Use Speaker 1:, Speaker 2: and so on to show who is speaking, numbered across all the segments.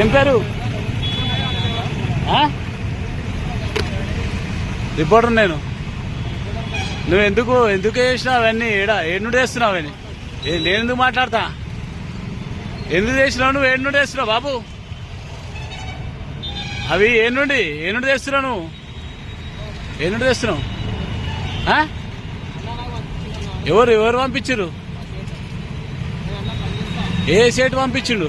Speaker 1: ఏం పేరు? ఆ? రిపోర్టర్ నేను. నువ్వు ఎందుకు ఎందుకు చేసినావు అవన్నీ? ఏడా ఏడు నుండి వేస్తున్నావు అవన్నీ? నేను ఎందుకు మాట్లాడతా? ఎందుకు చేసినావు నువ్వు? ఏడు నుండి వేస్తున్నావు బాబు? అవి ఏ నుండి ఏ నుండి తెస్తున్నావు నువ్వు? ఏ నుండి తెస్తున్నావు ఎవరు ఎవరు పంపించారు ఏ సేటు పంపించిండు?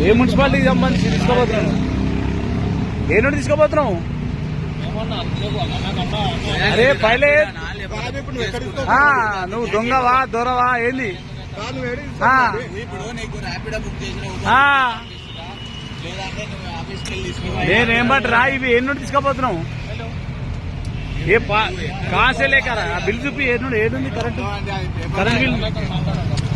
Speaker 1: ఏ మున్సిపాలిటీకి సంబంధించి తీసుకోబోతున్నావు ఏ నుండి తీసుకోబోతున్నావు అరే పైలే. నువ్వు దొంగవా దొరవా ఏంది? నేనేం బట్టి ఇవి ఏ నుండి తీసుకోబోతున్నావు ఏ కాసే లేకరా బిల్ చూపి ఏ నుండి ఏడుంది current? Current bill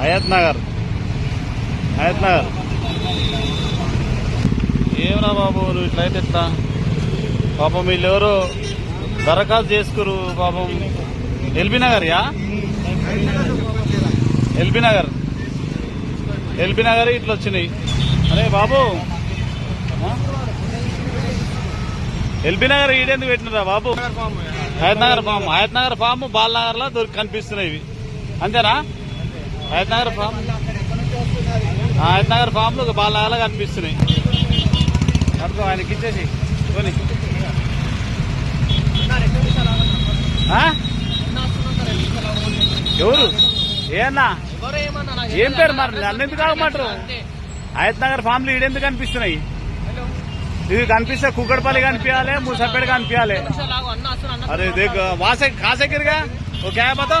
Speaker 1: Hayath Nagar. Hayath Nagar. ఏమరా బాబు నువ్వు ఇట్లయితే ఎట్లా? పాపం వీళ్ళు ఎవరు దరఖాస్తు చేసుకురు పాపం. ఎల్బీ నగర్ యా ఎల్బీ నగర్. ఎల్బీ నగర్ ఇట్లా వచ్చినాయి. అరే బాబు? ఎల్బీ నగర్ ఈడెందుకు పెట్టినరా బాబు? హయత్ నగర్ ఫామ్. హయత్ నగర్ ఫామ్. బాల్ నగర్లో దొరికి కనిపిస్తున్నాయి ఇవి. అంతేనా? హైతనగర్ ఫామ్ హైతనగర్ ఫామ్లు లో బాగా కనిపిస్తున్నాయి. అప్పుడు ఆయనకి ఇచ్చేసి. ఎవరు? ఏమన్నా ఏం పేరు మరి? నన్ను ఎందుకు ఆగమంటారు? ఫామ్ ఫామ్లు ఈడెందుకు కనిపిస్తున్నాయి? ఇది కనిపిస్తే కుక్కడపల్లి కనిపించాలి ముసపేట కనిపించాలి. అరే దేఖ వాసే కాసెక్కిరిగా ఓకే క్యా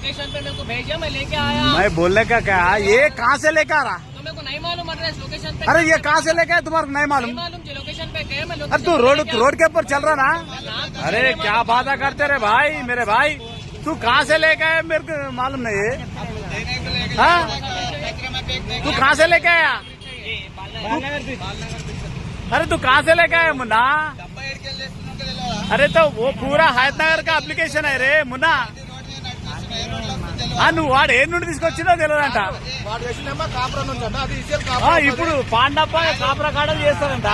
Speaker 2: लोकेशन पे मेरे को भेजा मैं लेके आया।
Speaker 1: मैं बोलने का क्या? हाँ, ये कहाँ से लेकर आ रहा?
Speaker 2: तो तुम्हें को नहीं मालूम एड्रेस लोकेशन पे
Speaker 1: अरे ये कहाँ से लेके आया तुम्हारा नहीं मालूम? अरे तू रोड रोड के ऊपर चल रहा ना? हाँ, हाँ, तो अरे क्या बाधा करते रहे भाई मेरे भाई। तू कहाँ से लेके आया मेरे को मालूम नहीं है। तू कहाँ से लेके आया? अरे तू कहाँ से लेके आया मुन्ना? अरे तो वो पूरा हैदनगर का एप्लीकेशन है रे मुन्ना। నువ్వు వాడు ఏ నుండి తీసుకొచ్చినా తెలియదంట
Speaker 3: వాడు వేసినేమో కాపురం నుంచి అన్న అది ఇసేల్
Speaker 1: ఆ, ఇప్పుడు పాండప్ప కాపురా కాడలు చేస్తారంట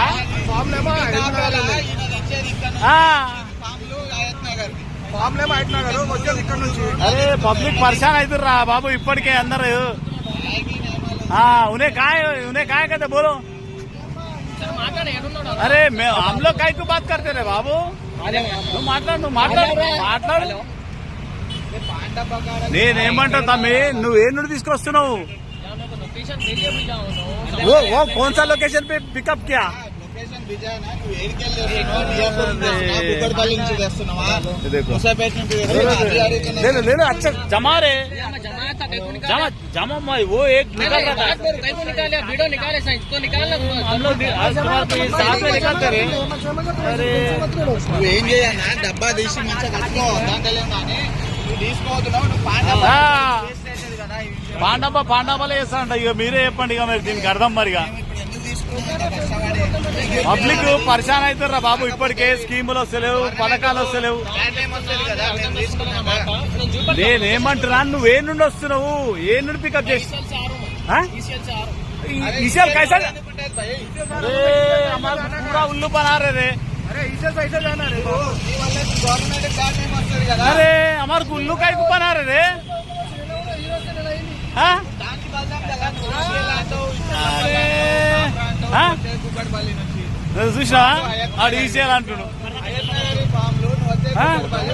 Speaker 3: ఫామ్ నేమో
Speaker 1: ఆ,
Speaker 3: ఫామ్ నేమో హైట్ నగర్ వచ్చేది ఇక్కడ నుంచి
Speaker 1: అరే పబ్లిక్ పరేషాన్ అవుతుర్రా బాబు ఇప్పటికే అందరు ఆ, उन्हें काय उन्हें काय कहते बोलो
Speaker 2: మాట్లాడే ఎడున్నాడు
Speaker 1: अरे मैं हम लोग काय को बात करते रे बाबू నువ్వు మాట్లాడు నువ్వు మాట్లాడు మాట్లాడు నేనేమంటా తమ్మి నువ్వు ఏ నుండి తీసుకొస్తున్నావు
Speaker 2: लोकेशन भेजिए भी जाओ
Speaker 1: वो वो कौन सा लोकेशन पे पिकअप किया
Speaker 3: లొకేషన్ విజయనా నువ్వు ఏడికి వెళ్ళి కుక్కడపల్లి నుంచి తెస్తున్నావా
Speaker 1: देखो
Speaker 3: ముసాపేట నుంచి
Speaker 1: ले
Speaker 3: తెస్తున్నావా? అది అడిగితేనే
Speaker 1: लो ले लो अच्छा जमा रे
Speaker 2: मैं जमाया था कहीं को निकाल
Speaker 1: जमा जमा मैं वो एक निकल रहा था
Speaker 2: कहीं को निकाले वीडियो निकाले साइंस तो निकालना
Speaker 1: हम लोग आज तुम्हारे को ये साथ में निकलते रहे अरे
Speaker 3: నువ్వు ఏం చేయన్నా డబ్బా తీసి మంచిగా కట్టుకో దాంట్లో
Speaker 1: పాండమ్మ పాండవాలే చేస్తానంట ఇక మీరే చెప్పండి ఇక మరి దీనికి అర్థం
Speaker 3: మరి
Speaker 1: పబ్లిక్ పరిశాన్ అవుతారా బాబు ఇప్పటికే స్కీములు వస్తలేవు పథకాలు వస్తలేవు నేనేమంటున్నా నువ్వు ఏ నుండి వస్తున్నావు? ఏ నుండి పికప్ చేసి కైసా ఉల్లు పనారే पूरा उल्लू बना रहे रे
Speaker 3: మీ వల్ల గవర్నమెంట్ బ్రాండ్ ఏం వస్తుంది కదా
Speaker 1: अरे हमारे उल्लू का ही बना रहे रे हाँ?
Speaker 3: దానికి బలం కదా నువ్వు ఈసీఎల్ అంటావు,
Speaker 1: అరే.
Speaker 3: అంటావు,
Speaker 1: ఆ?
Speaker 3: వచ్చే కూకట్పల్లి నుంచి
Speaker 1: నేను చూసా ఆడు ఈసీఎల్ అంటుడు
Speaker 3: అయ్యన్నగారి ఫామ్లు నువ్వు వచ్చే
Speaker 1: ఆ?
Speaker 3: కూకట్పల్లి,